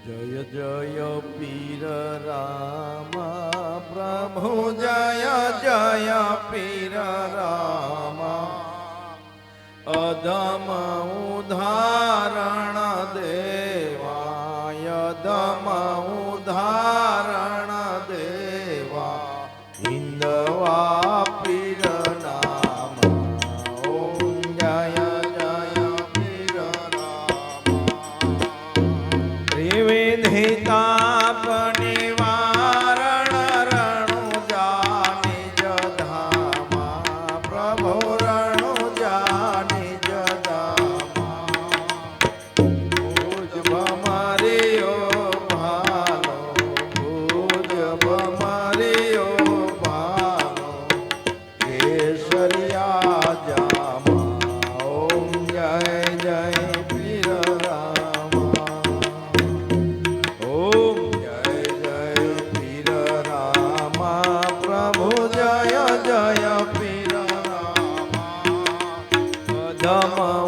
જય જય પીર રામ પ્રભુ જય જય પીર રામ અધમ ઉદાહરણ તાપ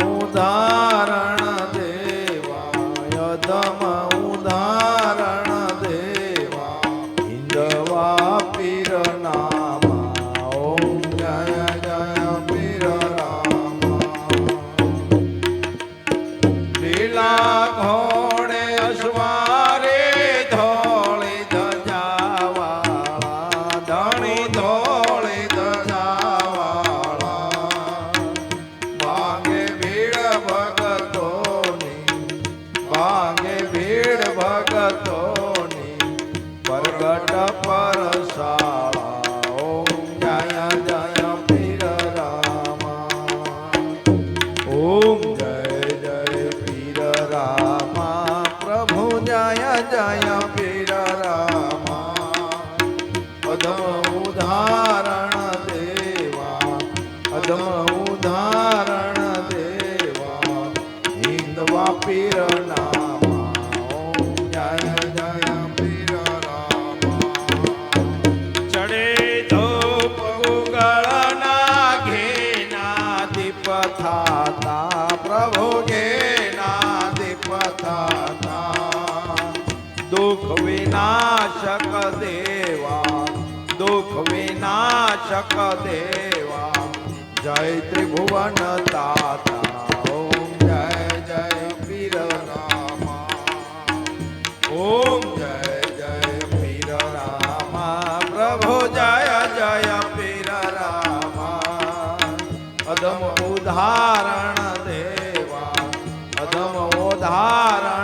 ઉદાહરણ ઉદાહરણ દેવા હિંદવા પીર વિનાશક દેવા, દુઃખ વિનાશક દેવા. જય ત્રિભુવન તાતા, ઓમ જય જય પીર રામા. ઓમ જય જય પીર રામા. પ્રભુ જય જય પીર રામા. અધમ ઉદાહરણ દેવા, અધમ ઉદાહરણ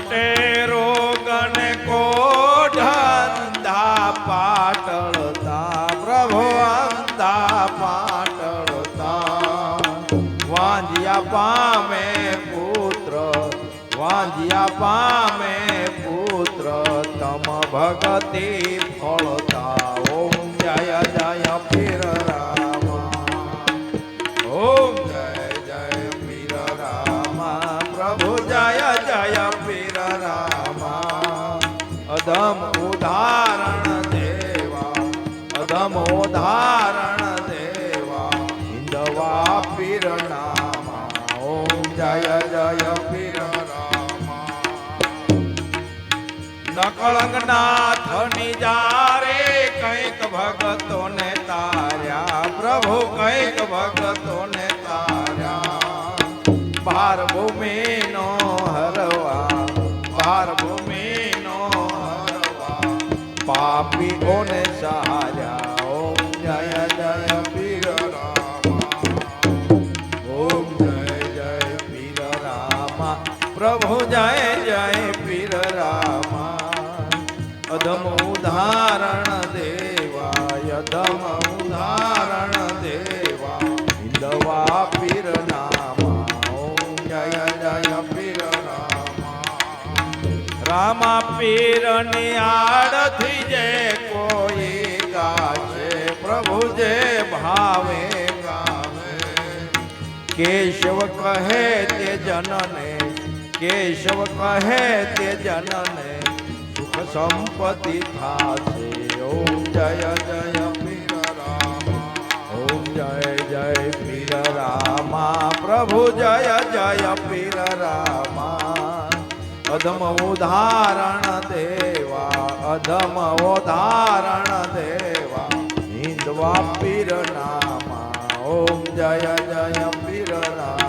મટે રોગન કોઢ અંધા પાટળતા, પ્રભુ અંધા પાટળતા. વાંજ્યા પામે પુત્ર વાંજ્યા પામે પુત્ર, તમ ભગતિ ફળતા. ઓમ જય જય ફિર રામા. ઓમ જય જય ફિર રામા. પ્રભુ જય નકળંગનાથની જારે કંઈક ભગતોને તાર્યા. પ્રભુ કંઈક ભગતોને તાર્યા. ભાર ભૂમિનો હરવા ભાર ભૂમિનો હરવા. પાપીઓને સહાર્યા. ઓમ જય જય પીર રામા. ઓમ જય જય પીર રામા. પ્રભુ જય અધમ ઉદાહરણ દેવાય, અધમ ઉદાહરણ દેવા. હિંદવા પીર નામા જય જય પીર રામા રામા પીરની આડથી જે કોઈ ગાશે પ્રભુ જે ભાવે કેશવ કહે તે જનને, કેશવ કહે તે જનને સંપતિ થાશે ઓમ જય જય પીર રામ ઓમ જય જય પીર રામા પ્રભુ જય જય પીર રામા અધમ ઉદાહરણ દેવા અધમ ઉદાહરણ દેવા હિન્દવા પીર નામા ઓમ જય જય પીર રામા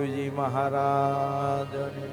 મહાદેવજી મહારાજ.